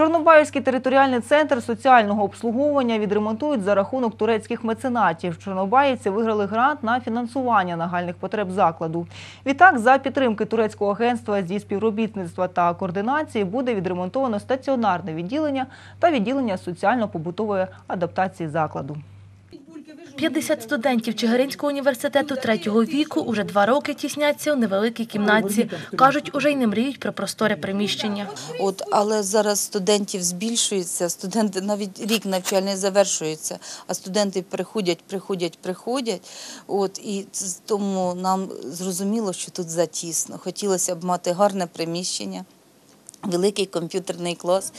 Чорнобаївський територіальний центр соціального обслуговування відремонтують за рахунок турецьких меценатів. Чорнобаївці виграли грант на фінансування нагальних потреб закладу. Відтак, за підтримки турецького агентства зі співробітництва та координації буде відремонтовано стаціонарне відділення та відділення соціально-побутової адаптації закладу. 50 студентів Чигиринського університету третього віку уже два роки тісняться у невеликій кімнатці. Кажуть, уже й не мріють про просторе приміщення. От, але зараз студентів збільшується, студенти навіть рік навчальний завершується, а студенти приходять, приходять, приходять. От, і тому нам зрозуміло, що тут затісно. Хотілося б мати гарне приміщення, великий комп'ютерний клас.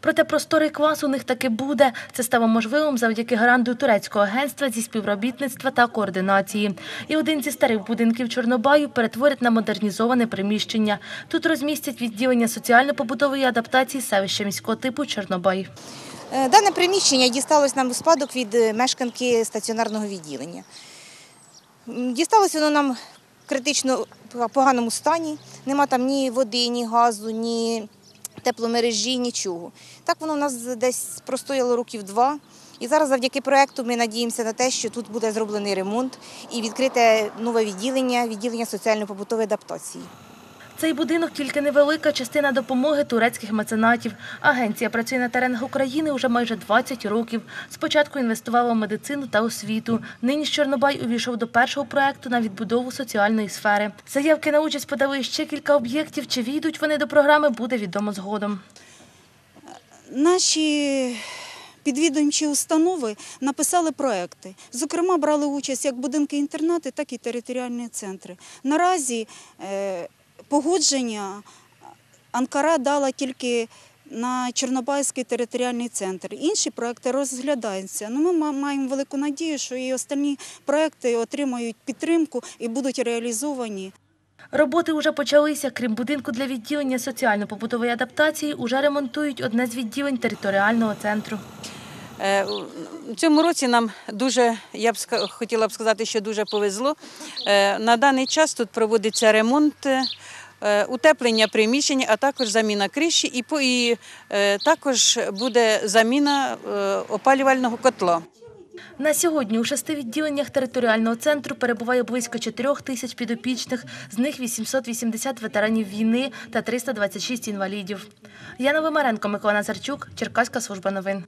Проте просторий клас у них таки буде. Це стало можливим завдяки гранту турецького агентства зі співробітництва та координації. І один зі старих будинків Чорнобаю перетворять на модернізоване приміщення. Тут розмістять відділення соціально-побутової адаптації селища міського типу Чорнобай. Е, Дане приміщення дісталось нам у спадок від е, мешканки стаціонарного відділення. М, Дісталось воно нам в критично поганому стані. Нема там ні води, ні газу, ні тепломережі, нічого. Так воно у нас десь простояло років два. І зараз завдяки проекту ми надіємося на те, що тут буде зроблений ремонт і відкрите нове відділення, відділення соціально-побутової адаптації. Цей будинок тільки невелика частина допомоги турецьких меценатів. Агенція працює на теренах України вже майже 20 років. Спочатку інвестувала в медицину та освіту. Нині Чорнобай увійшов до першого проекту на відбудову соціальної сфери. Заявки на участь подали ще кілька об'єктів. Чи війдуть вони до програми, буде відомо згодом. Наші підвідомчі установи написали проекти. Зокрема, брали участь як будинки-інтернати, так і територіальні центри. Наразі е, погодження Анкара дала тільки на Чорнобайський територіальний центр. Інші проекти розглядаються. Ну, ми маємо велику надію, що і останні проекти отримають підтримку і будуть реалізовані. Роботи вже почалися. Крім будинку для відділення соціально-побутової адаптації, уже ремонтують одне з відділень територіального центру. Е, У цьому році нам дуже, я б ска- хотіла б сказати, що дуже повезло. Е, На даний час тут проводиться ремонт, утеплення приміщення, а також заміна криші і, по- і е, також буде заміна е, опалювального котла. На сьогодні у шести відділеннях територіального центру перебуває близько 4 тисяч підопічних, з них 880 ветеранів війни та 326 інвалідів. Яна Вимаренко, Микола Назарчук, Черкаська служба новин.